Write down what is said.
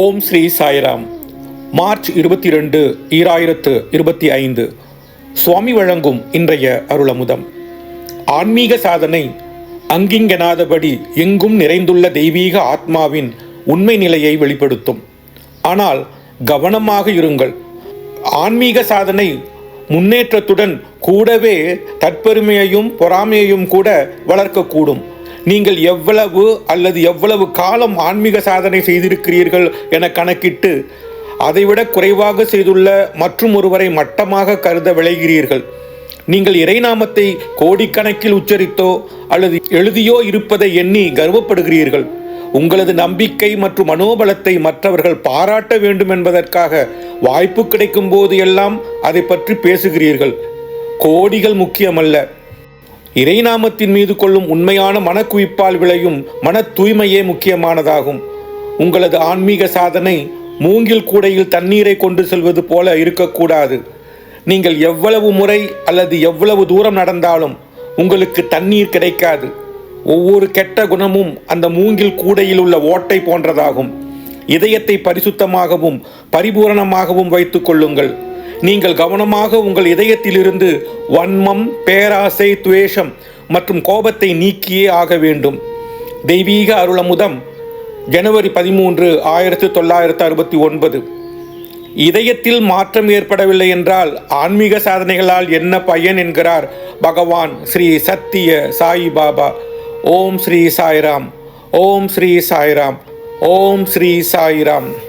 ஓம் Sri Sairam. March இருபத்தி ரெண்டு ஈராயிரத்து இருபத்தி ஐந்து சுவாமி வழங்கும் இன்றைய அருளமுதம். ஆன்மீக சாதனை அங்கிங்கெனாதபடி எங்கும் நிறைந்துள்ள தெய்வீக ஆத்மாவின் உண்மை நிலையை வெளிப்படுத்தும். ஆனால் கவனமாக இருங்கள். ஆன்மீக சாதனை முன்னேற்றத்துடன் கூடவே தற்பெருமையையும் பொறாமையையும் கூட வளர்க்கக்கூடும். நீங்கள் எவ்வளவு அல்லது எவ்வளவு காலம் ஆன்மீக சாதனை செய்திருக்கிறீர்கள் என கணக்கிட்டு அதைவிட குறைவாக செய்துள்ள மற்றும் ஒருவரை மட்டமாக கருத விளைகிறீர்கள். நீங்கள் இறைநாமத்தை கோடிக்கணக்கில் உச்சரித்தோ அல்லது எழுதியோ இருப்பதை எண்ணி கர்வப்படுகிறீர்கள். உங்களது நம்பிக்கை மற்றும் மனோபலத்தை மற்றவர்கள் பாராட்ட வேண்டும் என்பதற்காக வாய்ப்பு கிடைக்கும் போது எல்லாம் அதை பற்றி பேசுகிறீர்கள். கோடிகள் முக்கியமல்ல. இறைநாமத்தின் மீது கொள்ளும் உண்மையான மனக்குவிப்பால் விளையும் மன தூய்மையே முக்கியமானதாகும். உங்களது ஆன்மீக சாதனை மூங்கில் கூடையில் தண்ணீரை கொண்டு செல்வது போல இருக்கக்கூடாது. நீங்கள் எவ்வளவு முறை அல்லது எவ்வளவு தூரம் நடந்தாலும் உங்களுக்கு தண்ணீர் கிடைக்காது. ஒவ்வொரு கெட்ட குணமும் அந்த மூங்கில் கூடையில் உள்ள ஓட்டை போன்றதாகும். இதயத்தை பரிசுத்தமாகவும் பரிபூரணமாகவும் வைத்துக் கொள்ளுங்கள். நீங்கள் கவனமாக உங்கள் இதயத்திலிருந்து வன்மம் பேராசை துவேஷம் மற்றும் கோபத்தை நீக்கியே ஆக வேண்டும். தெய்வீக அருளமுதம் ஜனவரி பதிமூன்று ஆயிரத்தி தொள்ளாயிரத்து அறுபத்தி ஒன்பது. இதயத்தில் மாற்றம் ஏற்படவில்லை என்றால் ஆன்மீக சாதனைகளால் என்ன பயன் என்கிறார் பகவான் ஸ்ரீ சத்திய சாய் பாபா. ஓம் ஸ்ரீ சாய்ராம். ஓம் ஸ்ரீ சாய்ராம். ஓம் ஸ்ரீ சாய்ராம்.